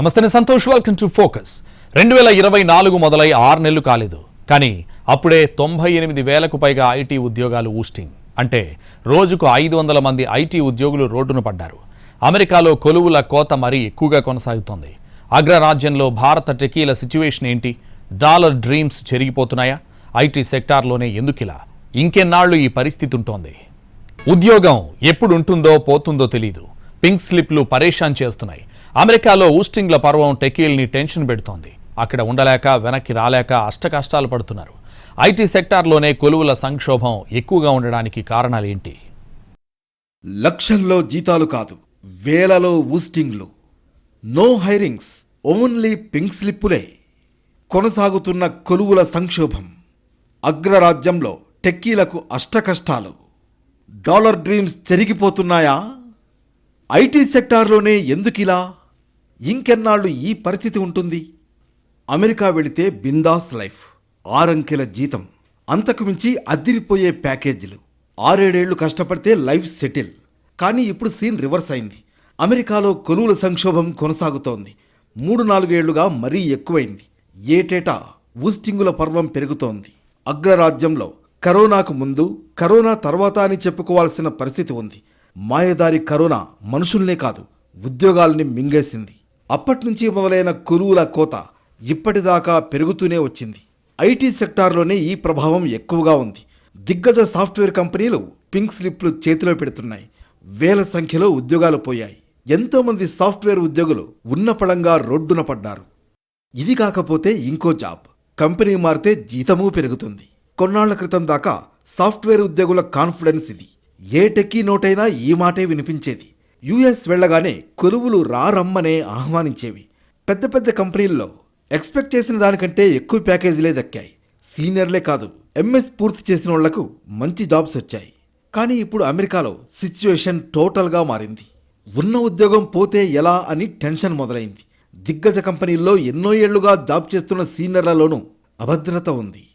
నమస్తే Santosh welcome to focus రెండు వేల ఇరవై నాలుగు మొదలై ఆరు నెలలు కాలేదు. కానీ అప్పుడే తొంభై ఎనిమిది వేలకు పైగా ఐటీ ఉద్యోగాలు ఊస్టింగ్ అంటే రోజుకు ఐదు వందల మంది ఐటీ ఉద్యోగులు రోడ్డున పడ్డారు. అమెరికాలో కొలువుల కోత మరీ ఎక్కువగా కొనసాగుతోంది. అగ్రరాజ్యంలో భారత టెకీల సిచ్యువేషన్ ఏంటి? డాలర్ డ్రీమ్స్ చెరిగిపోతున్నాయా? ఐటీ సెక్టార్లోనే ఎందుకిలా? ఇంకెన్నాళ్ళు ఈ పరిస్థితి ఉంటోంది ఉద్యోగం ఎప్పుడు ఉంటుందో పోతుందో తెలీదు. పింక్ స్లిప్లు పరేషాన్ చేస్తున్నాయి. అమెరికాలో ఊస్టింగ్ల పర్వం టెకీల్ని టెన్షన్ పెడుతోంది. అక్కడ ఉండలేక వెనక్కి రాలేక అష్టకష్టాలు పడుతున్నారు. ఐటీ సెక్టార్లోనే కొలువుల సంక్షోభం ఎక్కువగా ఉండడానికి కారణాలేంటి? లక్షల్లో జీతాలు కాదు వేలలో ఊస్టింగ్లు. నో హైరింగ్స్ ఓన్లీ పింక్ స్లిప్పులే. కొనసాగుతున్న కొలువుల సంక్షోభం. అగ్రరాజ్యంలో టెక్కీలకు అష్టకష్టాలు. డాలర్ డ్రీమ్స్ చెరిగిపోతున్నాయా? ఐటీ సెక్టార్లోనే ఎందుకిలా? ఇంకెన్నాళ్ళు ఈ పరిస్థితి ఉంటుంది? అమెరికా వెళితే బిందాస్ లైఫ్ ఆరంకెల జీతం. అంతకు మించి అద్దిరిపోయే ప్యాకేజీలు. ఆరేడేళ్ళు కష్టపడితే లైఫ్ సెటిల్. కానీ ఇప్పుడు సీన్ రివర్స్ అయింది. అమెరికాలో కొలువుల సంక్షోభం కొనసాగుతోంది. మూడు నాలుగేళ్ళుగా మరీ ఎక్కువైంది. ఏటేటా ఉస్టింగుల పర్వం పెరుగుతోంది. అగ్రరాజ్యంలో కరోనాకు ముందు కరోనా తర్వాత అని చెప్పుకోవాల్సిన పరిస్థితి ఉంది. మాయదారి కరోనా మనుషుల్నే కాదు ఉద్యోగాల్ని మింగేసింది. అప్పటినుంచి మొదలైన కురువుల కోత ఇప్పటిదాకా పెరుగుతూనే వచ్చింది. ఐటీ సెక్టార్లోనే ఈ ప్రభావం ఎక్కువగా ఉంది. దిగ్గజ సాఫ్ట్వేర్ కంపెనీలు పింక్ స్లిప్లు చేతిలో పెడుతున్నాయి. వేల సంఖ్యలో ఉద్యోగాలు పోయాయి. ఎంతోమంది సాఫ్ట్వేర్ ఉద్యోగులు ఉన్నపళంగా రోడ్డున పడ్డారు. ఇది కాకపోతే ఇంకో జాబ్. కంపెనీ మారితే జీతమూ పెరుగుతుంది. కొన్నాళ్ళ క్రితం దాకా సాఫ్ట్వేర్ ఉద్యోగుల కాన్ఫిడెన్స్ ఇది. ఏ టెక్కీ నోటైనా ఈ మాటే వినిపించేది. యుఎస్ వెళ్ళగానే కొలువులు రారమ్మనే ఆహ్వానించేవి. పెద్ద పెద్ద కంపెనీల్లో ఎక్స్పెక్ట్ చేసిన దానికంటే ఎక్కువ ప్యాకేజీలే దక్కాయి. సీనియర్లే కాదు ఎంఎస్ పూర్తి చేసిన వాళ్ళకు మంచి జాబ్స్ వచ్చాయి. కానీ ఇప్పుడు అమెరికాలో సిచ్యువేషన్ టోటల్గా మారింది. ఉన్న ఉద్యోగం పోతే ఎలా అని టెన్షన్ మొదలైంది. దిగ్గజ కంపెనీల్లో ఎన్నో ఏళ్ళుగా జాబ్ చేస్తున్న సీనియర్లలోనూ అభద్రత ఉంది.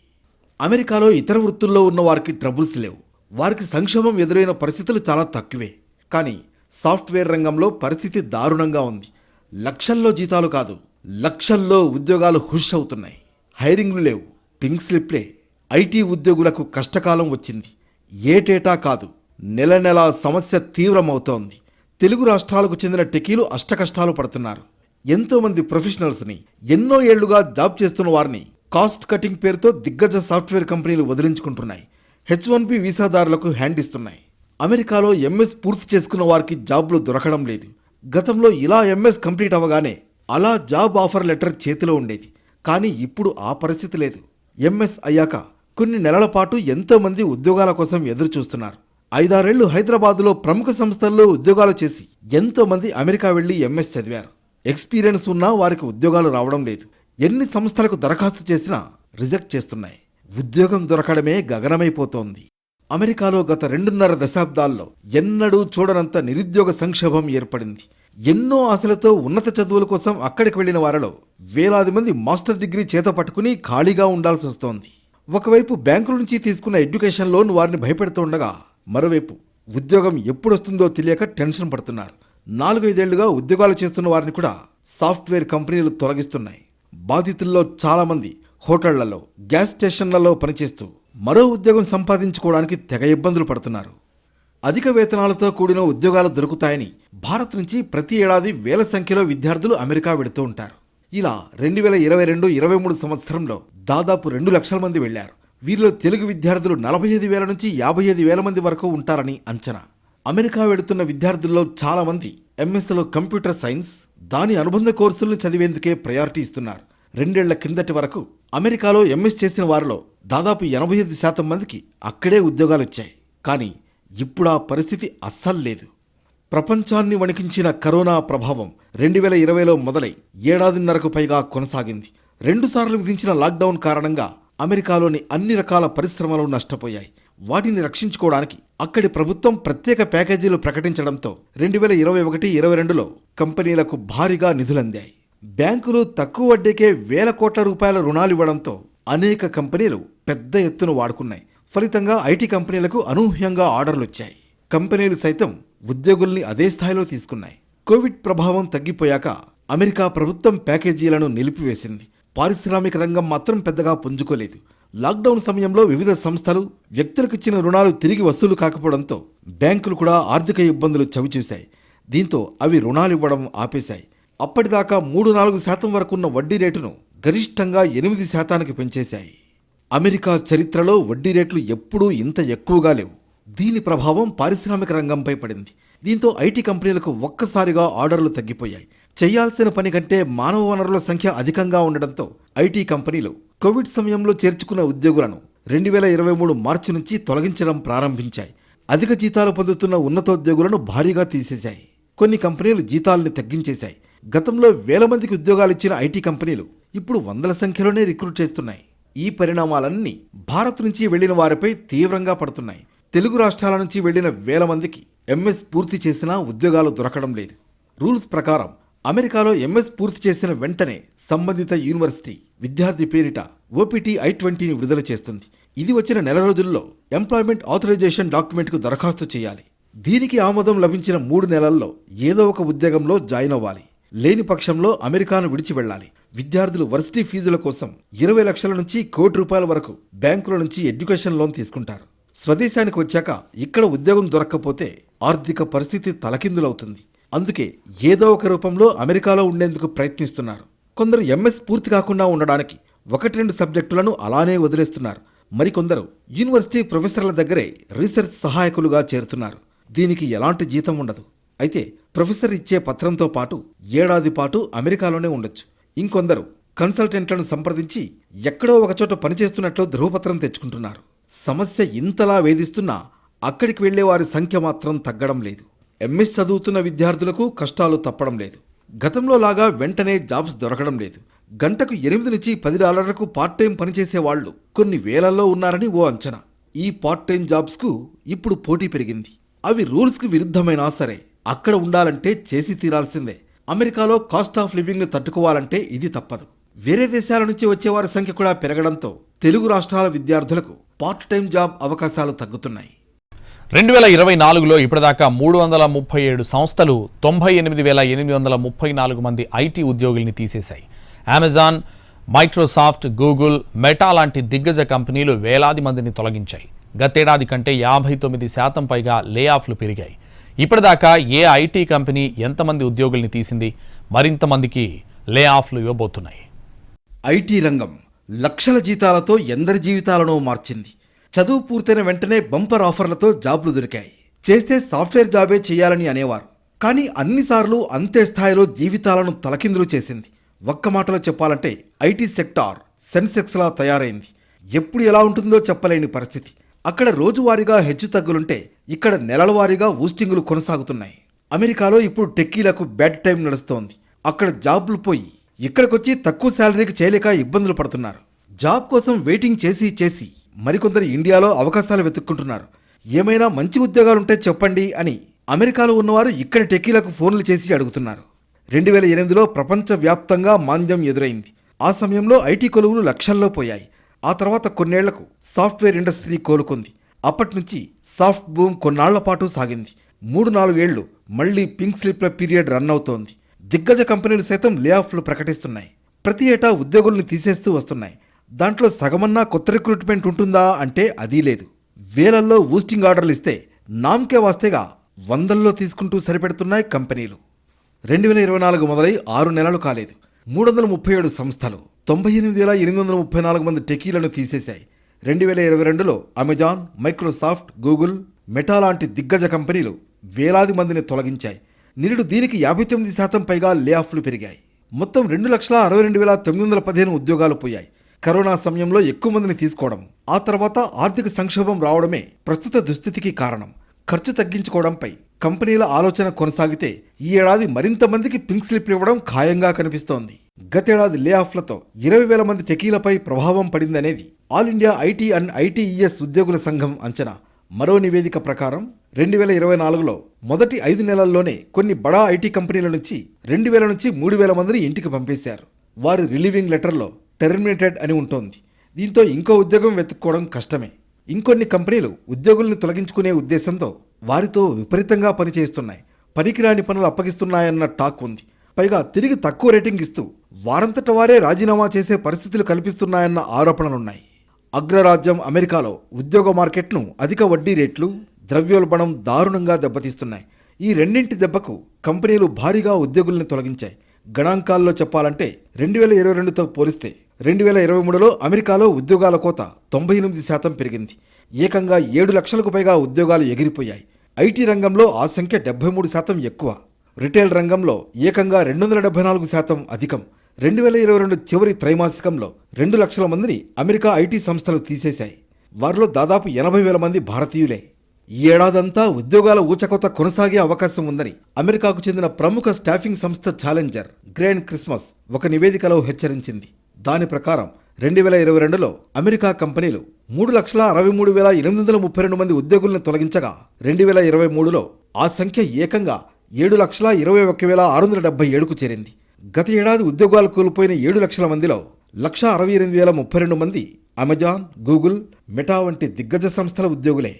అమెరికాలో ఇతర వృత్తుల్లో ఉన్న వారికి ట్రబుల్స్ లేవు. వారికి సంక్షోభం ఎదురైన పరిస్థితులు చాలా తక్కువే. కానీ సాఫ్ట్వేర్ రంగంలో పరిస్థితి దారుణంగా ఉంది. లక్షల్లో జీతాలు కాదు లక్షల్లో ఉద్యోగాలు హుష్ అవుతున్నాయి. హైరింగ్లు లేవు. పింక్ స్లిప్లే ఐటీ ఉద్యోగులకు కష్టకాలం వచ్చింది. ఏటేటా కాదు నెల నెల సమస్య తీవ్రమవుతోంది. తెలుగు రాష్ట్రాలకు చెందిన టెకీలు అష్టకష్టాలు పడుతున్నారు. ఎంతోమంది ప్రొఫెషనల్స్ని ఎన్నో ఏళ్ళుగా జాబ్ చేస్తున్న వారిని కాస్ట్ కటింగ్ పేరుతో దిగ్గజ సాఫ్ట్వేర్ కంపెనీలు వదిలించుకుంటున్నాయి. హెచ్ వన్ బి వీసాదారులకు హ్యాండ్ ఇస్తున్నాయి. అమెరికాలో ఎంఎస్ పూర్తి చేసుకున్న వారికి జాబ్లు దొరకడం లేదు. గతంలో ఇలా ఎంఎస్ కంప్లీట్ అవ్వగానే అలా జాబ్ ఆఫర్ లెటర్ చేతిలో ఉండేది. కానీ ఇప్పుడు ఆ పరిస్థితి లేదు. ఎంఎస్ అయ్యాక కొన్ని నెలల పాటు ఎంతోమంది ఉద్యోగాల కోసం ఎదురు చూస్తున్నారు ఐదారేళ్ళు హైదరాబాద్లో ప్రముఖ సంస్థల్లో ఉద్యోగాలు చేసి ఎంతోమంది అమెరికా వెళ్ళి ఎంఎస్ చదివారు. ఎక్స్పీరియన్స్ ఉన్నా వారికి ఉద్యోగాలు రావడం లేదు. ఎన్ని సంస్థలకు దరఖాస్తు చేసినా రిజెక్ట్ చేస్తున్నాయి. ఉద్యోగం దొరకడమే గగనమైపోతోంది. అమెరికాలో గత రెండున్నర దశాబ్దాల్లో ఎన్నడూ చూడనంత నిరుద్యోగ సంక్షోభం ఏర్పడింది. ఎన్నో ఆశలతో ఉన్నత చదువుల కోసం అక్కడికి వెళ్ళిన వారిలో వేలాది మంది మాస్టర్ డిగ్రీ చేత పట్టుకుని ఖాళీగా ఉండాల్సి వస్తోంది. ఒకవైపు బ్యాంకుల నుంచి తీసుకున్న ఎడ్యుకేషన్ లోన్ వారిని భయపెడుతుండగా మరోవైపు ఉద్యోగం ఎప్పుడొస్తుందో తెలియక టెన్షన్ పడుతున్నారు. నాలుగైదేళ్ళుగా ఉద్యోగాలు చేస్తున్న వారిని కూడా సాఫ్ట్వేర్ కంపెనీలు తొలగిస్తున్నాయి. బాధితుల్లో చాలామంది హోటళ్ళలో గ్యాస్ స్టేషన్లలో పనిచేస్తూ మరో ఉద్యోగం సంపాదించుకోవడానికి తెగ ఇబ్బందులు పడుతున్నారు. అధిక వేతనాలతో కూడిన ఉద్యోగాలు దొరుకుతాయని భారత్ నుంచి ప్రతి ఏడాది వేల సంఖ్యలో విద్యార్థులు అమెరికా వెళుతూ ఉంటారు. ఇలా రెండు వేల ఇరవై రెండు ఇరవై మూడు సంవత్సరంలో దాదాపు రెండు లక్షల మంది వెళ్ళారు. వీరిలో తెలుగు విద్యార్థులు నలభై ఐదు వేల నుంచి యాభై ఐదు వేల మంది వరకు ఉంటారని అంచనా. అమెరికా వెళుతున్న విద్యార్థుల్లో చాలామంది ఎంఎస్లో కంప్యూటర్ సైన్స్ దాని అనుబంధ కోర్సులను చదివేందుకే ప్రయారిటీ ఇస్తున్నారు. రెండేళ్ళ కిందటి వరకు అమెరికాలో ఎంఎస్ చేసిన వారిలో దాదాపు ఎనభై ఐదు శాతం మందికి అక్కడే ఉద్యోగాలు వచ్చాయి కానీ ఇప్పుడు ఆ పరిస్థితి అస్సలు లేదు. ప్రపంచాన్ని వణికించిన కరోనా ప్రభావం రెండు వేల ఇరవైలో మొదలై ఏడాదిన్నరకు పైగా కొనసాగింది. రెండుసార్లు విధించిన లాక్డౌన్ కారణంగా అమెరికాలోని అన్ని రకాల పరిశ్రమలు నష్టపోయాయి. వాటిని రక్షించుకోవడానికి అక్కడి ప్రభుత్వం ప్రత్యేక ప్యాకేజీలు ప్రకటించడంతో రెండు వేల ఇరవై ఒకటి ఇరవై రెండులో కంపెనీలకు భారీగా నిధులందాయి. బ్యాంకులు తక్కువ వడ్డీకే వేల కోట్ల రూపాయల రుణాలు ఇవ్వడంతో అనేక కంపెనీలు పెద్ద ఎత్తున వాడుకున్నాయి. ఫలితంగా ఐటీ కంపెనీలకు అనూహ్యంగా ఆర్డర్లు వచ్చాయి కంపెనీలు సైతం ఉద్యోగుల్ని అదే స్థాయిలో తీసుకున్నాయి. కోవిడ్ ప్రభావం తగ్గిపోయాక అమెరికా ప్రభుత్వం ప్యాకేజీలను నిలిపివేసింది. పారిశ్రామిక రంగం మాత్రం పెద్దగా పుంజుకోలేదు. లాక్డౌన్ సమయంలో వివిధ సంస్థలు వ్యక్తులకు ఇచ్చిన రుణాలు తిరిగి వసూలు కాకపోవడంతో బ్యాంకులు కూడా ఆర్థిక ఇబ్బందులు చవిచూశాయి. దీంతో అవి రుణాలు ఇవ్వడం ఆపేశాయి. అప్పటిదాకా మూడు నాలుగు శాతం వరకున్న వడ్డీ రేటును గరిష్టంగా ఎనిమిది శాతానికి పెంచేశాయి. అమెరికా చరిత్రలో వడ్డీ రేట్లు ఎప్పుడూ ఇంత ఎక్కువగా లేవు. దీని ప్రభావం పారిశ్రామిక రంగంపై పడింది. దీంతో ఐటీ కంపెనీలకు ఒక్కసారిగా ఆర్డర్లు తగ్గిపోయాయి. చేయాల్సిన పని కంటే మానవ వనరుల సంఖ్య అధికంగా ఉండడంతో ఐటీ కంపెనీలు కోవిడ్ సమయంలో చేర్చుకున్న ఉద్యోగులను రెండు వేల ఇరవై మూడు మార్చి నుంచి తొలగించడం ప్రారంభించాయి. అధిక జీతాలు పొందుతున్న ఉన్నతోద్యోగులను భారీగా తీసేశాయి. కొన్ని కంపెనీలు జీతాలను తగ్గించేశాయి. గతంలో వేల మందికి ఉద్యోగాలు ఇచ్చిన ఐటీ కంపెనీలు ఇప్పుడు వందల సంఖ్యలోనే రిక్రూట్ చేస్తున్నాయి. ఈ పరిణామాలన్నీ భారత్ నుంచి వెళ్ళిన వారిపై తీవ్రంగా పడుతున్నాయి. తెలుగు రాష్ట్రాల నుంచి వెళ్ళిన వేల మందికి ఎంఎస్ పూర్తి చేసినా ఉద్యోగాలు దొరకడం లేదు. రూల్స్ ప్రకారం అమెరికాలో ఎంఎస్ పూర్తి చేసిన వెంటనే సంబంధిత యూనివర్సిటీ విద్యార్థి పేరిట ఓపీటీ ఐ ట్వంటీని విడుదల చేస్తుంది. ఇది వచ్చిన నెల రోజుల్లో ఎంప్లాయ్మెంట్ ఆథరైజేషన్ డాక్యుమెంట్కు దరఖాస్తు చేయాలి. దీనికి ఆమోదం లభించిన మూడు నెలల్లో ఏదో ఒక ఉద్యోగంలో జాయిన్ అవ్వాలి. లేని పక్షంలో అమెరికాను విడిచి వెళ్ళాలి. విద్యార్థులు వర్సిటీ ఫీజుల కోసం ఇరవై లక్షల నుంచి కోటి రూపాయల వరకు బ్యాంకుల నుంచి ఎడ్యుకేషన్ లోన్ తీసుకుంటారు. స్వదేశానికి వచ్చాక ఇక్కడ ఉద్యోగం దొరక్కపోతే ఆర్థిక పరిస్థితి తలకిందులవుతుంది. అందుకే ఏదో ఒక రూపంలో అమెరికాలో ఉండేందుకు ప్రయత్నిస్తున్నారు. కొందరు ఎంఎస్ పూర్తి కాకుండా ఉండడానికి ఒకటి రెండు సబ్జెక్టులను అలానే వదిలేస్తున్నారు. మరికొందరు యూనివర్సిటీ ప్రొఫెసర్ల దగ్గరే రీసెర్చ్ సహాయకులుగా చేరుతున్నారు. దీనికి ఎలాంటి జీతం ఉండదు. అయితే ప్రొఫెసర్ ఇచ్చే పత్రంతో పాటు ఏడాది పాటు అమెరికాలోనే ఉండొచ్చు. ఇంకొందరు కన్సల్టెంట్లను సంప్రదించి ఎక్కడో ఒకచోట పనిచేస్తున్నట్లు ధృవపత్రం తెచ్చుకుంటున్నారు. సమస్య ఇంతలా వేధిస్తున్నా అక్కడికి వెళ్ళే వారి సంఖ్య మాత్రం తగ్గడం లేదు. ఎంఎస్ చదువుతున్న విద్యార్థులకు కష్టాలు తప్పడం లేదు. గతంలో లాగా వెంటనే జాబ్స్ దొరకడం లేదు. గంటకు ఎనిమిది నుంచి పది డాలర్లకు పార్ట్ టైం పనిచేసే వాళ్ళు కొన్ని వేలల్లో ఉన్నారని ఓ అంచనా. ఈ పార్ట్ టైం జాబ్స్కు ఇప్పుడు పోటీ పెరిగింది. అవి రూల్స్కి విరుద్ధమైనా సరే అక్కడ ఉండాలంటే చేసి తీరాల్సిందే. అమెరికాలో కాస్ట్ ఆఫ్ లివింగ్ను తట్టుకోవాలంటే ఇది తప్పదు. వేరే దేశాల నుంచి వచ్చేవారి సంఖ్య కూడా పెరగడంతో తెలుగు రాష్ట్రాల విద్యార్థులకు పార్ట్ టైం జాబ్ అవకాశాలు తగ్గుతున్నాయి. రెండు వేల ఇరవై నాలుగులో ఇప్పటిదాకా మూడు వందల ముప్పై ఏడు సంస్థలు తొంభై ఎనిమిది వేల ఎనిమిది వందల ముప్పై నాలుగు మంది ఐటీ ఉద్యోగుల్ని తీసేశాయి. అమెజాన్ మైక్రోసాఫ్ట్ గూగుల్ మెటా లాంటి దిగ్గజ కంపెనీలు వేలాది మందిని తొలగించాయి. గతేడాది కంటే యాభై తొమ్మిది శాతం పైగా లే ఆఫ్లు పెరిగాయి. ఇప్పటిదాకా ఏ ఐటీ కంపెనీ ఎంతమంది ఉద్యోగుల్ని తీసింది మరింతమందికి లే ఆఫ్లు ఇవ్వబోతున్నాయి. ఐటీ రంగం లక్షల జీతాలతో ఎందరి జీవితాలను మార్చింది. చదువు పూర్తయిన వెంటనే బంపర్ ఆఫర్లతో జాబ్లు దొరికాయి. చేస్తే సాఫ్ట్వేర్ జాబే చేయాలని అనేవారు. కానీ అన్నిసార్లు అంతే స్థాయిలో జీవితాలను తలకిందులు చేసింది. ఒక్క మాటలో చెప్పాలంటే ఐటీ సెక్టార్ సెన్సెక్స్లా తయారైంది. ఎప్పుడు ఎలా ఉంటుందో చెప్పలేని పరిస్థితి. అక్కడ రోజువారీగా హెచ్చు తగ్గులుంటే ఇక్కడ నెలలవారీగా ఊస్టింగులు కొనసాగుతున్నాయి. అమెరికాలో ఇప్పుడు టెక్కీలకు బ్యాడ్ టైం నడుస్తోంది. అక్కడ జాబ్లు పోయి ఇక్కడికొచ్చి తక్కువ శాలరీకి చేయలేక ఇబ్బందులు పడుతున్నారు. జాబ్ కోసం వెయిటింగ్ చేసి చేసి మరికొందరు ఇండియాలో అవకాశాలు వెతుక్కుంటున్నారు. ఏమైనా మంచి ఉద్యోగాలుంటే చెప్పండి అని అమెరికాలో ఉన్నవారు ఇక్కడి టెక్కీలకు ఫోన్లు చేసి అడుగుతున్నారు. రెండు వేల ఎనిమిదిలో ప్రపంచవ్యాప్తంగా మాంద్యం ఎదురైంది. ఆ సమయంలో ఐటీ కొలువులు లక్షల్లో పోయాయి. ఆ తర్వాత కొన్నేళ్ళకు సాఫ్ట్వేర్ ఇండస్ట్రీ కోలుకుంది. అప్పటి నుంచి సాఫ్ట్ బూమ్ కొన్నాళ్ళ పాటు సాగింది. మూడు నాలుగేళ్ళు మళ్ళీ పింక్ స్లిప్ల పీరియడ్ రన్ అవుతోంది. దిగ్గజ కంపెనీలు సైతం లే ఆఫ్లు ప్రకటిస్తున్నాయి. ప్రతి ఏటా ఉద్యోగుల్ని తీసేస్తూ వస్తున్నాయి. దాంట్లో సగమన్నా కొత్త రిక్రూట్మెంట్ ఉంటుందా అంటే అదీ లేదు. వేలల్లో ఊస్టింగ్ ఆర్డర్లు ఇస్తే నామ్కే వాస్తేగా వందల్లో తీసుకుంటూ సరిపెడుతున్నాయి కంపెనీలు. రెండు వేల ఇరవై నాలుగు మొదలై ఆరు నెలలు కాలేదు. మూడు వందల ముప్పై ఏడు సంస్థలు. తొంభై ఎనిమిది వేల ఎనిమిది వందల ముప్పై నాలుగు మంది టెకీలను తీసేశాయి. రెండు వేల ఇరవై రెండులో అమెజాన్ మైక్రోసాఫ్ట్ గూగుల్ మెటా లాంటి దిగ్గజ కంపెనీలు వేలాది మందిని తొలగించాయి. నిరుడు దీనికి యాభై తొమ్మిది శాతం పైగా లే ఆఫ్లు పెరిగాయి. మొత్తం రెండు లక్షల అరవై రెండు వేల తొమ్మిది వందల పదిహేను ఉద్యోగాలు పోయాయి. కరోనా సమయంలో ఎక్కువ మందిని తీసుకోవడం ఆ తర్వాత ఆర్థిక సంక్షోభం రావడమే ప్రస్తుత దుస్థితికి కారణం. ఖర్చు తగ్గించుకోవడంపై కంపెనీల ఆలోచన కొనసాగితే ఈ ఏడాది మరింత మందికి పింక్ స్లిప్లు ఇవ్వడం ఖాయంగా కనిపిస్తోంది. గతేడాది లే ఆఫ్లతో ఇరవై వేల మంది టెకీలపై ప్రభావం పడిందనేది all India IT and ITES ఉద్యోగుల సంఘం అంచనా. మరో నివేదిక ప్రకారం రెండు వేల ఇరవై నాలుగులో మొదటి ఐదు నెలల్లోనే కొన్ని బడా ఐటీ కంపెనీల నుంచి రెండు వేల నుంచి మూడు వేల మందిని ఇంటికి పంపేశారు. వారి రిలీవింగ్ లెటర్లో టెర్మినేటెడ్ అని ఉంటోంది. దీంతో ఇంకో ఉద్యోగం వెతుక్కోవడం కష్టమే. ఇంకొన్ని కంపెనీలు ఉద్యోగుల్ని తొలగించుకునే ఉద్దేశంతో వారితో విపరీతంగా పనిచేస్తున్నాయి. పనికిరాని పనులు అప్పగిస్తున్నాయన్న టాక్ ఉంది. పైగా తిరిగి తక్కువ రేటింగ్ ఇస్తూ వారంతట వారే రాజీనామా చేసే పరిస్థితులు కల్పిస్తున్నాయన్న ఆరోపణలున్నాయి. అగ్రరాజ్యం అమెరికాలో ఉద్యోగ మార్కెట్ను అధిక వడ్డీ రేట్లు ద్రవ్యోల్బణం దారుణంగా దెబ్బతీస్తున్నాయి. ఈ రెండింటి దెబ్బకు కంపెనీలు భారీగా ఉద్యోగుల్ని తొలగించాయి. గణాంకాల్లో చెప్పాలంటే రెండు వేల ఇరవై రెండుతో పోలిస్తే రెండు వేల ఇరవై మూడులో అమెరికాలో ఉద్యోగాల కోత తొంభై ఎనిమిది శాతం పెరిగింది. ఏకంగా ఏడు లక్షలకు పైగా ఉద్యోగాలు ఎగిరిపోయాయి. ఐటీ రంగంలో ఆ సంఖ్య డెబ్బై మూడు శాతం ఎక్కువ. రిటైల్ రంగంలో ఏకంగా రెండు వందల డెబ్బై నాలుగు శాతం అధికం. రెండు వేల ఇరవై రెండు చివరి త్రైమాసికంలో రెండు లక్షల మందిని అమెరికా ఐటీ సంస్థలు తీసేశాయి. వారిలో దాదాపు ఎనభై వేల మంది భారతీయులే. ఈ ఏడాదంతా ఉద్యోగాల ఊచకోత కొనసాగే అవకాశం ఉందని అమెరికాకు చెందిన ప్రముఖ స్టాఫింగ్ సంస్థ ఛాలెంజర్ గ్రాండ్ క్రిస్మస్ ఒక నివేదికలో హెచ్చరించింది. దాని ప్రకారం రెండు వేల ఇరవై రెండులో అమెరికా కంపెనీలు మూడు లక్షల అరవై మూడు వేల ఎనిమిది వందల ముప్పై రెండు మంది ఉద్యోగులను తొలగించగా రెండు వేల ఇరవై మూడులో ఆ సంఖ్య ఏకంగా ఏడు లక్షల ఇరవై ఒక్క వేల ఆరు వందల డెబ్బై ఏడుకు చేరింది. గత ఏడాది ఉద్యోగాలు కోల్పోయిన ఏడు లక్షల మందిలో లక్ష అరవై ఎనిమిది వేల ముప్పై రెండు మంది అమెజాన్ గూగుల్ మెటా వంటి దిగ్గజ సంస్థల ఉద్యోగులే.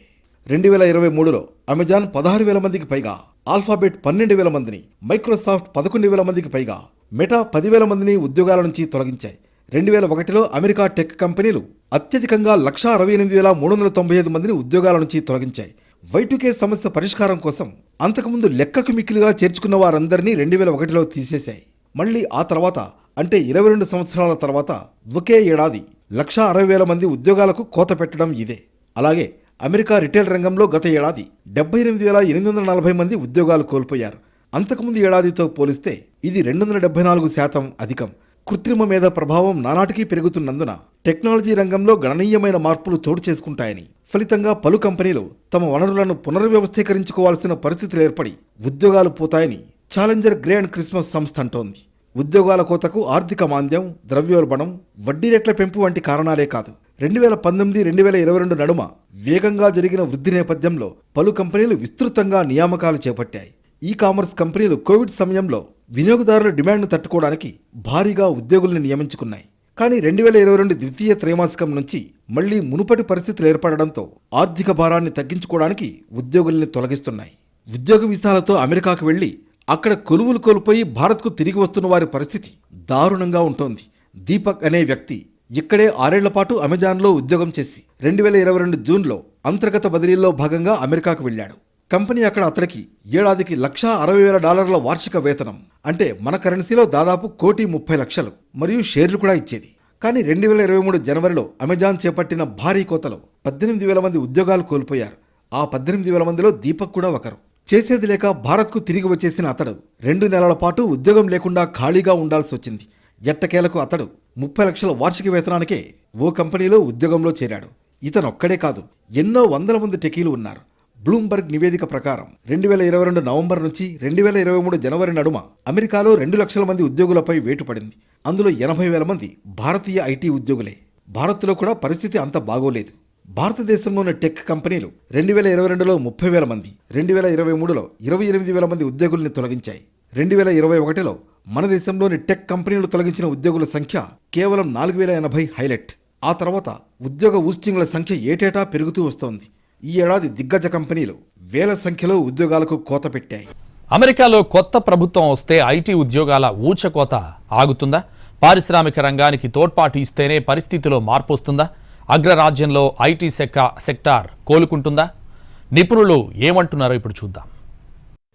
రెండు వేల ఇరవై మూడులో అమెజాన్ పదహారు వేల మందికి పైగా ఆల్ఫాబెట్ పన్నెండు వేల మందిని మైక్రోసాఫ్ట్ పదకొండు వేల మందికి పైగా మెటా పదివేల మందిని ఉద్యోగాల నుంచి తొలగించాయి. రెండు వేల ఒకటిలో అమెరికా టెక్ కంపెనీలు అత్యధికంగా లక్ష అరవై ఎనిమిది వేల మూడు వందల తొంభై ఐదు మందిని ఉద్యోగాల నుంచి తొలగించాయి. వైటుకే సమస్య పరిష్కారం కోసం అంతకుముందు లెక్కకు మిక్కిలిగా చేర్చుకున్న వారందరినీ రెండు వేల ఒకటిలో తీసేశాయి. మళ్ళీ ఆ తర్వాత అంటే ఇరవై రెండు సంవత్సరాల తర్వాత ఒకే ఏడాది లక్ష అరవై వేల మంది ఉద్యోగాలకు కోత పెట్టడం ఇదే. అలాగే అమెరికా రిటైల్ రంగంలో గత ఏడాది డెబ్బై ఎనిమిది వేల ఎనిమిది వందల నలభై మంది ఉద్యోగాలు కోల్పోయారు. అంతకుముందు ఏడాదితో పోలిస్తే ఇది రెండు వందల డెబ్బై నాలుగు శాతం అధికం. కృత్రిమ మీద ప్రభావం నానాటికీ పెరుగుతున్నందున టెక్నాలజీ రంగంలో గణనీయమైన మార్పులు చోటు చేసుకుంటాయని ఫలితంగా పలు కంపెనీలు తమ వనరులను పునర్వ్యవస్థీకరించుకోవాల్సిన పరిస్థితులు ఏర్పడి ఉద్యోగాలు పోతాయని ఛాలెంజర్ గ్రే అండ్ క్రిస్మస్ సంస్థ అంటోంది. ఉద్యోగాల కోతకు ఆర్థిక మాంద్యం ద్రవ్యోల్బణం వడ్డీ రేట్ల పెంపు వంటి కారణాలే కాదు. రెండు వేల పంతొమ్మిది రెండు వేల ఇరవై రెండు నడుమ వేగంగా జరిగిన వృద్ధి నేపథ్యంలో పలు కంపెనీలు విస్తృతంగా నియామకాలు చేపట్టాయి. ఈ కామర్స్ కంపెనీలు కోవిడ్ సమయంలో వినియోగదారుల డిమాండ్ను తట్టుకోవడానికి భారీగా ఉద్యోగుల్ని నియమించుకున్నాయి. కానీ రెండు వేల ఇరవై రెండు ద్వితీయ త్రైమాసికం నుంచి మళ్ళీ మునుపటి పరిస్థితులు ఏర్పడడంతో ఆర్థిక భారాన్ని తగ్గించుకోవడానికి ఉద్యోగుల్ని తొలగిస్తున్నాయి. ఉద్యోగ వీసాలతో అమెరికాకు వెళ్ళి అక్కడ కొలువులు కోల్పోయి భారత్కు తిరిగి వస్తున్న వారి పరిస్థితి దారుణంగా ఉంటోంది. దీపక్ అనే వ్యక్తి ఇక్కడే ఆరేళ్ళ పాటు అమెజాన్లో ఉద్యోగం చేసి రెండు వేల ఇరవై రెండు జూన్లో అంతర్గత బదిలీల్లో భాగంగా అమెరికాకు వెళ్ళాడు. కంపెనీ అక్కడ అతనికి ఏడాదికి లక్షా అరవై వేల డాలర్ల వార్షిక వేతనం అంటే మన కరెన్సీలో దాదాపు కోటి ముప్పై లక్షలు మరియు షేర్లు కూడా ఇచ్చేది. కానీ రెండు వేల ఇరవై మూడు జనవరిలో అమెజాన్ చేపట్టిన భారీ కోతలో పద్దెనిమిది వేల మంది ఉద్యోగాలు కోల్పోయారు. ఆ పద్దెనిమిది వేల మందిలో దీపక్ కూడా ఒకరు. చేసేది లేక భారత్కు తిరిగి వచ్చేసిన అతడు. రెండు నెలల పాటు ఉద్యోగం లేకుండా ఖాళీగా ఉండాల్సి వచ్చింది. ఎట్టకేలకు అతడు ముప్పై లక్షల వార్షిక వేతనానికే ఓ కంపెనీలో ఉద్యోగంలో చేరాడు. ఇతనొక్కడే కాదు ఎన్నో వందల మంది టెకీలు ఉన్నారు. బ్లూంబర్గ్ నివేదిక ప్రకారం రెండు వేల ఇరవై రెండు నవంబర్ నుంచి రెండు వేల ఇరవై మూడు జనవరి నడుమ అమెరికాలో రెండు లక్షల మంది ఉద్యోగులపై వేటు పడింది అందులో ఎనభై వేల మంది భారతీయ ఐటీ ఉద్యోగులే. భారత్లో కూడా పరిస్థితి అంత బాగోలేదు. భారతదేశంలోని టెక్ కంపెనీలు రెండు వేల ఇరవై రెండులో ముప్పై వేల మంది రెండు వేల ఇరవై మూడులో ఇరవై ఎనిమిది వేల మంది ఉద్యోగుల్ని తొలగించాయి. రెండు వేల ఇరవై ఒకటిలో మన దేశంలోని టెక్ కంపెనీలు తొలగించిన ఉద్యోగుల సంఖ్య కేవలం నాలుగు వేల ఎనభై హైలైట్. ఆ తర్వాత ఉద్యోగ ఊస్టింగ్ల సంఖ్య ఏటేటా పెరుగుతూ వస్తోంది. ఈ ఏడాది దిగ్గజ కంపెనీలు వేల సంఖ్యలో ఉద్యోగాలకు కోత పెట్టాయి. అమెరికాలో కొత్త ప్రభుత్వం వస్తే ఐటీ ఉద్యోగాల ఊచకోత ఆగుతుందా? పారిశ్రామిక రంగానికి తోడ్పాటు ఇస్తేనే పరిస్థితిలో మార్పు వస్తుందా? అగ్రరాజ్యంలో ఐటీ సెక్క సెక్టార్ కోలుకుంటుందా? నిపుణులు ఏమంటున్నారో ఇప్పుడు చూద్దాం.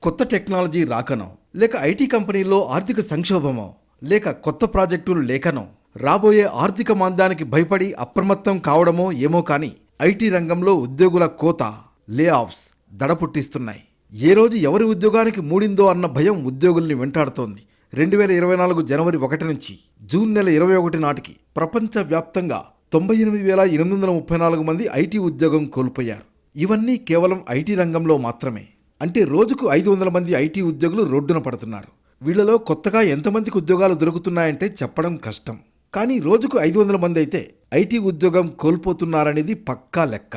కొత్త టెక్నాలజీ రాకనో లేక ఐటీ కంపెనీల్లో ఆర్థిక సంక్షోభమో లేక కొత్త ప్రాజెక్టులు లేకనో రాబోయే ఆర్థిక మాంద్యానికి భయపడి అప్రమత్తం కావడమో ఏమో కానీ ఐటీ రంగంలో ఉద్యోగుల కోత లే ఆఫ్స్ దడ పుట్టిస్తున్నాయి ఏ రోజు ఎవరి ఉద్యోగానికి మూడిందో అన్న భయం ఉద్యోగుల్ని వెంటాడుతోంది. రెండు వేల ఇరవై నాలుగు జనవరి ఒకటి నుంచి జూన్ నెల ఇరవై ఒకటి నాటికి ప్రపంచవ్యాప్తంగా తొంభై ఎనిమిది వేల ఎనిమిది వందల ముప్పై నాలుగు మంది ఐటీ ఉద్యోగం కోల్పోయారు. ఇవన్నీ కేవలం ఐటీ రంగంలో మాత్రమే. అంటే రోజుకు ఐదు వందల మంది ఐటీ ఉద్యోగులు రోడ్డున పడుతున్నారు. వీళ్ళలో కొత్తగా ఎంతమందికి ఉద్యోగాలు దొరుకుతున్నాయంటే చెప్పడం కష్టం. కానీ రోజుకు ఐదు వందల మంది అయితే ఐటీ ఉద్యోగం కోల్పోతున్నారనేది పక్కా లెక్క.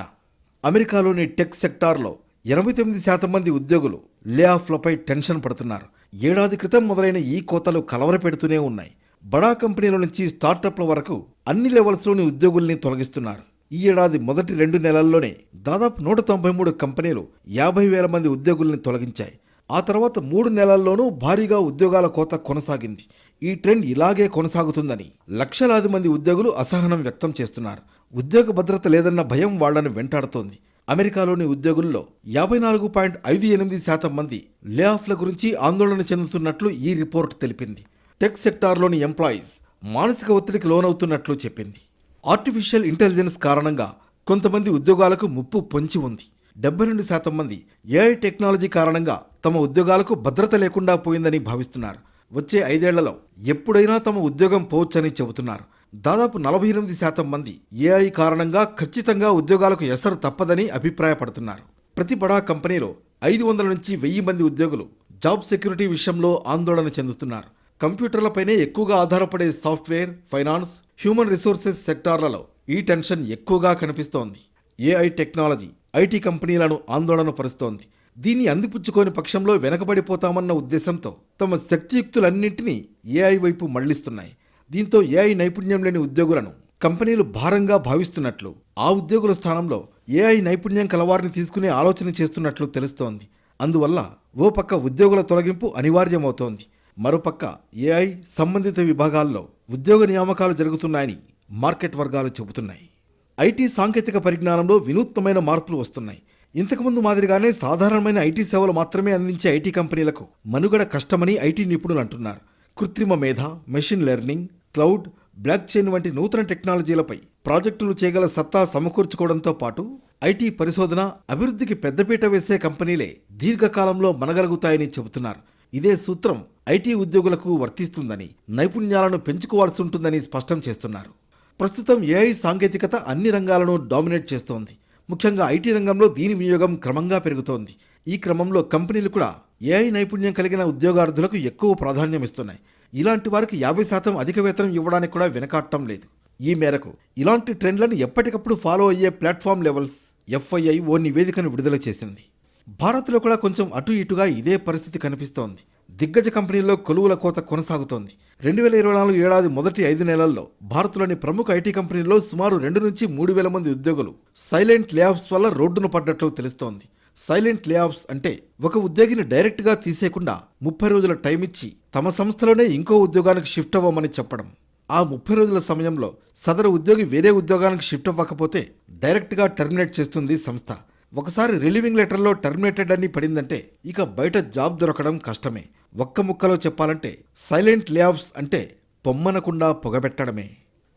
అమెరికాలోని టెక్ సెక్టార్లో ఎనభై తొమ్మిది శాతం మంది ఉద్యోగులు లే ఆఫ్లపై టెన్షన్ పడుతున్నారు. ఏడాది క్రితం మొదలైన ఈ కోతలు కలవరపెడుతూనే ఉన్నాయి. బడా కంపెనీల నుంచి స్టార్టప్ల వరకు అన్ని లెవెల్స్లోని ఉద్యోగుల్ని తొలగిస్తున్నారు. ఈ ఏడాది మొదటి రెండు నెలల్లోనే దాదాపు నూట తొంభై మూడు కంపెనీలు యాభై వేల మంది ఉద్యోగుల్ని తొలగించాయి. ఆ తర్వాత మూడు నెలల్లోనూ భారీగా ఉద్యోగాల కోత కొనసాగింది. ఈ ట్రెండ్ ఇలాగే కొనసాగుతుందని లక్షలాది మంది ఉద్యోగులు అసహనం వ్యక్తం చేస్తున్నారు. ఉద్యోగ భద్రత లేదన్న భయం వాళ్ళను వెంటాడుతోంది. అమెరికాలోని ఉద్యోగుల్లో యాభై నాలుగు పాయింట్ ఐదు ఎనిమిది శాతం మంది లే ఆఫ్ల గురించి ఆందోళన చెందుతున్నట్లు ఈ రిపోర్ట్ తెలిపింది. టెక్ సెక్టార్లోని ఎంప్లాయీస్ మానసిక ఒత్తిడికి లోనవుతున్నట్లు చెప్పింది. ఆర్టిఫిషియల్ ఇంటెలిజెన్స్ కారణంగా కొంతమంది ఉద్యోగాలకు ముప్పు పొంచి ఉంది. డెబ్బై రెండు శాతం మంది ఏఐ టెక్నాలజీ కారణంగా తమ ఉద్యోగాలకు భద్రత లేకుండా పోయిందని భావిస్తున్నారు. వచ్చే ఐదేళ్ళలో ఎప్పుడైనా తమ ఉద్యోగం పోవచ్చని చెబుతున్నారు. దాదాపు నలభై ఎనిమిది శాతం మంది ఏఐ కారణంగా ఖచ్చితంగా ఉద్యోగాలకు ఎసరు తప్పదని అభిప్రాయపడుతున్నారు. ప్రతి బడా కంపెనీలో ఐదు వందల నుంచి వెయ్యి మంది ఉద్యోగులు జాబ్ సెక్యూరిటీ విషయంలో ఆందోళన చెందుతున్నారు. కంప్యూటర్లపైనే ఎక్కువగా ఆధారపడే సాఫ్ట్వేర్ ఫైనాన్స్ హ్యూమన్ రిసోర్సెస్ సెక్టార్లలో ఈ టెన్షన్ ఎక్కువగా కనిపిస్తోంది. ఏఐ టెక్నాలజీ ఐటీ కంపెనీలను ఆందోళన పరుస్తోంది దీన్ని అందిపుచ్చుకోని పక్షంలో వెనకబడిపోతామన్న ఉద్దేశంతో తమ శక్తియుక్తులన్నింటినీ ఏఐ వైపు మళ్ళిస్తున్నాయి. దీంతో ఏఐ నైపుణ్యం లేని ఉద్యోగులను కంపెనీలు భారంగా భావిస్తున్నట్లు ఆ ఉద్యోగుల స్థానంలో ఏఐ నైపుణ్యం కలవారిని తీసుకునే ఆలోచన చేస్తున్నట్లు తెలుస్తోంది. అందువల్ల ఓ పక్క ఉద్యోగుల తొలగింపు అనివార్యమవుతోంది. మరోపక్క ఏఐ సంబంధిత విభాగాల్లో ఉద్యోగ నియామకాలు జరుగుతున్నాయని మార్కెట్ వర్గాలు చెబుతున్నాయి. ఐటీ సాంకేతిక పరిజ్ఞానంలో వినూత్నమైన మార్పులు వస్తున్నాయి. ఇంతకుముందు మాదిరిగానే సాధారణమైన ఐటీ సేవలు మాత్రమే అందించే ఐటీ కంపెనీలకు మనుగడ కష్టమని ఐటీ నిపుణులు అంటున్నారు. కృత్రిమ మేధ machine learning cloud blockchain వంటి నూతన టెక్నాలజీలపై ప్రాజెక్టులు చేయగల సత్తా సమకూర్చుకోవడంతో పాటు ఐటీ పరిశోధన అభివృద్ధికి పెద్దపీట వేసే కంపెనీలే దీర్ఘకాలంలో మనగలుగుతాయని చెబుతున్నారు. ఇదే సూత్రం ఐటీ ఉద్యోగులకు వర్తిస్తుందని నైపుణ్యాలను పెంచుకోవాల్సి ఉంటుందని స్పష్టం చేస్తున్నారు. ప్రస్తుతం ఏఐ సాంకేతికత అన్ని రంగాలను డామినేట్ చేస్తోంది. ముఖ్యంగా ఐటీ రంగంలో దీని వినియోగం క్రమంగా పెరుగుతోంది. ఈ క్రమంలో కంపెనీలు కూడా ఏఐ నైపుణ్యం కలిగిన ఉద్యోగార్థులకు ఎక్కువ ప్రాధాన్యం ఇస్తున్నాయి ఇలాంటి వారికి యాభై శాతం అధిక వేతనం ఇవ్వడానికి కూడా వెనకాడటం లేదు. ఈ మేరకు ఇలాంటి ట్రెండ్లను ఎప్పటికప్పుడు ఫాలో అయ్యే ప్లాట్ఫామ్ లెవెల్స్ ఎఫ్ఐఐ ఓ నివేదికను విడుదల చేసింది. భారత్లో కూడా కొంచెం అటు ఇటుగా ఇదే పరిస్థితి కనిపిస్తోంది. దిగ్గజ కంపెనీల్లో కొలువుల కోత కొనసాగుతోంది. రెండు వేల ఇరవై నాలుగు ఏడాది మొదటి ఐదు నెలల్లో భారత్లోని ప్రముఖ ఐటీ కంపెనీల్లో సుమారు రెండు నుంచి మూడు వేల మంది ఉద్యోగులు సైలెంట్ లేఆఫ్స్ వల్ల రోడ్డున పడ్డట్లు తెలుస్తోంది. సైలెంట్ లేఆఫ్స్ అంటే ఒక ఉద్యోగిని డైరెక్ట్గా తీసేయకుండా ముప్పై రోజుల టైం ఇచ్చి తమ సంస్థలోనే ఇంకో ఉద్యోగానికి షిఫ్ట్ అవ్వమని చెప్పడం. ఆ ముప్పై రోజుల సమయంలో సదరు ఉద్యోగి వేరే ఉద్యోగానికి షిఫ్ట్ అవ్వకపోతే డైరెక్ట్గా టెర్మినేట్ చేస్తుంది సంస్థ. ఒకసారి రిలీవింగ్ లెటర్లో టర్మినేటెడ్ అని పడిందంటే ఇక బయట జాబ్ దొరకడం కష్టమే. ఒక్క ముక్కలో చెప్పాలంటే సైలెంట్ లేఆఫ్స్ అంటే పొమ్మనకుండా పొగబెట్టడమే.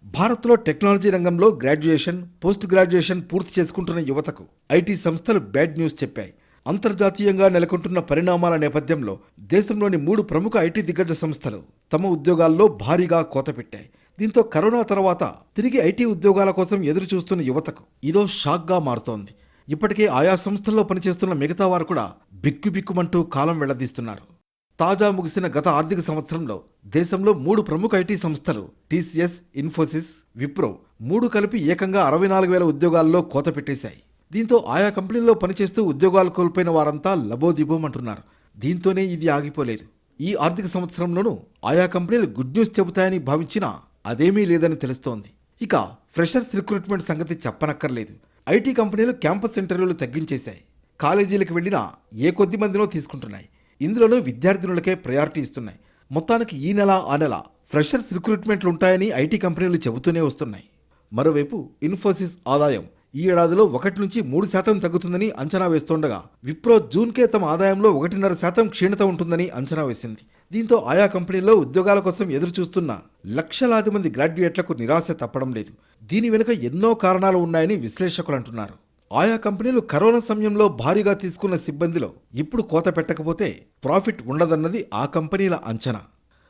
భారత్లో టెక్నాలజీ రంగంలో గ్రాడ్యుయేషన్ పోస్ట్ గ్రాడ్యుయేషన్ పూర్తి చేసుకుంటున్న యువతకు ఐటీ సంస్థలు బ్యాడ్ న్యూస్ చెప్పాయి. అంతర్జాతీయంగా నెలకొంటున్న పరిణామాల నేపథ్యంలో దేశంలోని మూడు ప్రముఖ ఐటీ దిగ్గజ సంస్థలు తమ ఉద్యోగాల్లో భారీగా కోత పెట్టాయి. దీంతో కరోనా తర్వాత తిరిగి ఐటీ ఉద్యోగాల కోసం ఎదురు చూస్తున్న యువతకు ఇదో షాక్గా మారుతోంది. ఇప్పటికే ఆయా సంస్థల్లో పనిచేస్తున్న మిగతా వారు కూడా బిక్కుబిక్కుమంటూ కాలం వెళ్ళదీస్తున్నారు. తాజా ముగిసిన గత ఆర్థిక సంవత్సరంలో దేశంలో మూడు ప్రముఖ ఐటీ సంస్థలు టీసీఎస్ ఇన్ఫోసిస్ విప్రో మూడు కలిపి ఏకంగా అరవై నాలుగు వేల ఉద్యోగాల్లో కోత పెట్టేశాయి. దీంతో ఆయా కంపెనీల్లో పనిచేస్తూ ఉద్యోగాలు కోల్పోయిన వారంతా లబోదిబోమంటున్నారు దీంతోనే ఇది ఆగిపోలేదు. ఈ ఆర్థిక సంవత్సరంలోనూ ఆయా కంపెనీలు గుడ్ న్యూస్ చెబుతాయని భావించినా అదేమీ లేదని తెలుస్తోంది. ఇక ఫ్రెషర్స్ రిక్రూట్మెంట్ సంగతి చెప్పనక్కర్లేదు. ఐటీ కంపెనీలు క్యాంపస్ ఇంటర్వ్యూలు తగ్గించేశాయి. కాలేజీలకు వెళ్ళినా ఏ కొద్ది మందినో తీసుకుంటున్నాయి. ఇందులోనూ విద్యార్థినులకే ప్రయారిటీ ఇస్తున్నాయి. మొత్తానికి ఈ నెల ఆ నెల ఫ్రెషర్స్ రిక్రూట్మెంట్లు ఉంటాయని ఐటీ కంపెనీలు చెబుతూనే వస్తున్నాయి. మరోవైపు ఇన్ఫోసిస్ ఆదాయం ఈ ఏడాదిలో ఒకటి నుంచి మూడు శాతం తగ్గుతుందని అంచనా వేస్తుండగా విప్రో జూన్కే తమ ఆదాయంలో ఒకటిన్నర శాతం క్షీణత ఉంటుందని అంచనా వేసింది. దీంతో ఆయా కంపెనీల్లో ఉద్యోగాల కోసం ఎదురు చూస్తున్న లక్షలాది మంది గ్రాడ్యుయేట్లకు నిరాశ తప్పడం లేదు. దీని వెనుక ఎన్నో కారణాలు ఉన్నాయని విశ్లేషకులు అంటున్నారు. ఆయా కంపెనీలు కరోనా సమయంలో భారీగా తీసుకున్న సిబ్బందిలో ఇప్పుడు కోత పెట్టకపోతే ప్రాఫిట్ ఉండదన్నది ఆ కంపెనీల అంచనా.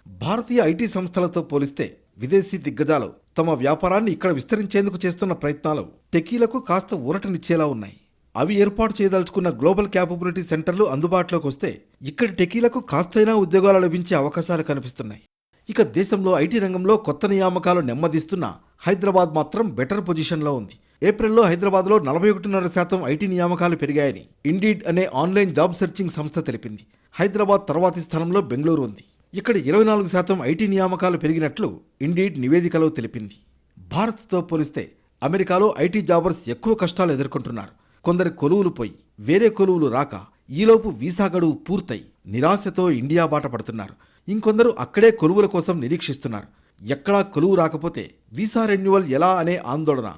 భారతీయ ఐటీ సంస్థలతో పోలిస్తే విదేశీ దిగ్గజాలు తమ వ్యాపారాన్ని ఇక్కడ విస్తరించేందుకు చేస్తున్న ప్రయత్నాలు టెకీలకు కాస్త ఊరటనిచ్చేలా ఉన్నాయి. అవి ఏర్పాటు చేయదలుచుకున్న గ్లోబల్ క్యాపబిలిటీ సెంటర్లు అందుబాటులోకి వస్తే ఇక్కడి టెకీలకు కాస్తైనా ఉద్యోగాలు లభించే అవకాశాలు కనిపిస్తున్నాయి. ఇక దేశంలో ఐటీ రంగంలో కొత్త నియామకాలు నెమ్మదిస్తున్న హైదరాబాద్ మాత్రం బెటర్ పొజిషన్లో ఉంది. ఏప్రిల్లో హైదరాబాద్లో నలభై ఒకటిన్నర శాతం ఐటీ నియామకాలు పెరిగాయని ఇండీడ్ అనే ఆన్లైన్ జాబ్ సెర్చింగ్ సంస్థ తెలిపింది. హైదరాబాద్ తర్వాతి స్థానంలో బెంగళూరు ఉంది. ఇక్కడ ఇరవై నాలుగు శాతం ఐటీ నియామకాలు పెరిగినట్లు ఇండీడ్ నివేదికలో తెలిపింది. భారత్తో పోలిస్తే అమెరికాలో ఐటీ జాబర్స్ ఎక్కువ కష్టాలు ఎదుర్కొంటున్నారు. కొందరి కొలువులు పోయి వేరే కొలువులు రాక ఈలోపు వీసా గడువు పూర్తయి నిరాశతో ఇండియా బాట పడుతున్నారు. ఇంకొందరు అక్కడే కొలువుల కోసం నిరీక్షిస్తున్నారు. ఎక్కడా కొలువు రాకపోతే వీసా రెన్యువల్ ఎలా అనే ఆందోళన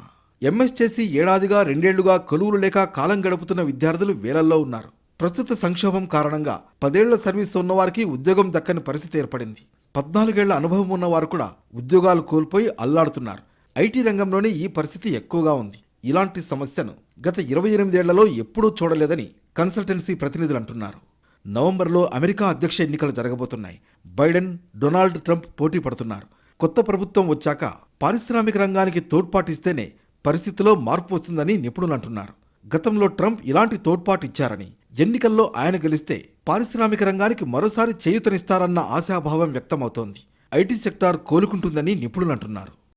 ఎంఎస్ చేసి ఏడాదిగా రెండేళ్ళుగా కొలువులు లేక కాలం గడుపుతున్న విద్యార్థులు వేలల్లో ఉన్నారు. ప్రస్తుత సంక్షోభం కారణంగా పదేళ్ళ సర్వీస్ ఉన్నవారికి ఉద్యోగం దక్కని పరిస్థితి ఏర్పడింది. పద్నాలుగేళ్ళ అనుభవం ఉన్నవారు కూడా ఉద్యోగాలు కోల్పోయి అల్లాడుతున్నారు. ఐటీ రంగంలోనే ఈ పరిస్థితి ఎక్కువగా ఉంది. ఇలాంటి సమస్యను గత ఇరవై ఎనిమిదేళ్ళలో ఎప్పుడూ చూడలేదని కన్సల్టెన్సీ ప్రతినిధులు అంటున్నారు. నవంబర్లో అమెరికా అధ్యక్ష ఎన్నికలు జరగబోతున్నాయి. బైడెన్ డొనాల్డ్ ట్రంప్ పోటీ పడుతున్నారు. కొత్త ప్రభుత్వం వచ్చాక పారిశ్రామిక రంగానికి తోడ్పాటిస్తేనే పరిస్థితిలో మార్పు వస్తుందని నిపుణులు అంటున్నారు. గతంలో ట్రంప్ ఇలాంటి తోడ్పాటు ఇచ్చారని ఎన్నికల్లో ఆయన గెలిస్తే పారిశ్రామిక రంగానికి మరోసారి చేయూతనిస్తారన్న ఆశాభావం వ్యక్తమవుతోంది. ఐటీ సెక్టార్ కోలుకుంటుందని నిపుణులు అంటున్నారు.